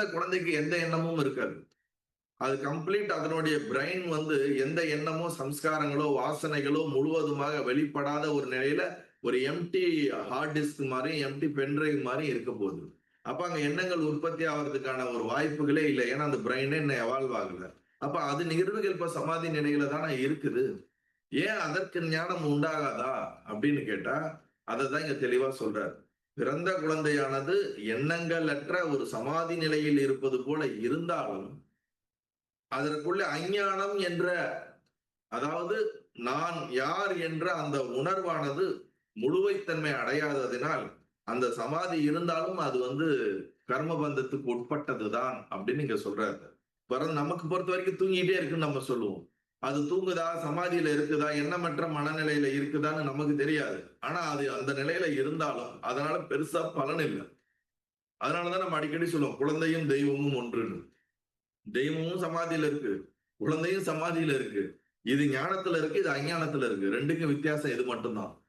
பிறந்த குழந்தைக்கு எந்த எண்ணமும் இருக்காது. அது கம்ப்ளீட் அதனுடைய பிரெயின் வந்து எந்த எண்ணமோ சம்ஸ்காரங்களோ வாசனைகளோ முழுவதுமாக வெளிப்படாத ஒரு நிலையில ஒரு எம்டி ஹார்ட் டிஸ்க் மாதிரி எம்டி பென்ட்ரைவ் மாதிரி இருக்க போகுது. அப்ப அங்க எண்ணங்கள் உற்பத்தி ஆகிறதுக்கான ஒரு வாய்ப்புகளே இல்லை. ஏன்னா அந்த பிரெயினே என்ன எவால்வ் ஆகல. அப்ப அது நிர்விகல்ப சமாதி நிலையில தானே இருக்குது. ஏன் அதற்கு ஞானம் உண்டாகாதா? அப்படின்னு கேட்டா அதை தான் இங்க தெளிவா சொல்றாரு. பிறந்த குழந்தையானது எண்ணங்களற்ற ஒரு சமாதி நிலையில் இருப்பது போல இருந்தாலும் அதற்குள்ள அஞ்ஞானம் என்ற அதாவது நான் யார் என்ற அந்த உணர்வானது முழுவைத்தன்மை அடையாததினால் அந்த சமாதி இருந்தாலும் அது வந்து கர்மபந்தத்துக்கு உட்பட்டதுதான் அப்படின்னு இங்க சொல்றாரு. பிறந்த நமக்கு பொறுத்த வரைக்கும் தூங்கிட்டே இருக்குன்னு நம்ம சொல்லுவோம். அது தூங்குதா? சமாதியில இருக்குதா? எண்ணமற்ற மனநிலையில இருக்குதான்னு நமக்கு தெரியாது. ஆனா அது அந்த நிலையில இருந்தாலும் அதனால பெருசா பலன் இல்லை. அதனாலதான் நம்ம அடிக்கடி சொல்லுவோம் குழந்தையும் தெய்வமும் ஒன்றுன்னு. தெய்வமும் சமாதியில இருக்கு. குழந்தையும் சமாதியில இருக்கு. இது ஞானத்துல இருக்கு இது அஞ்ஞானத்துல இருக்கு. ரெண்டுக்கும் வித்தியாசம் இது மட்டும்தான்.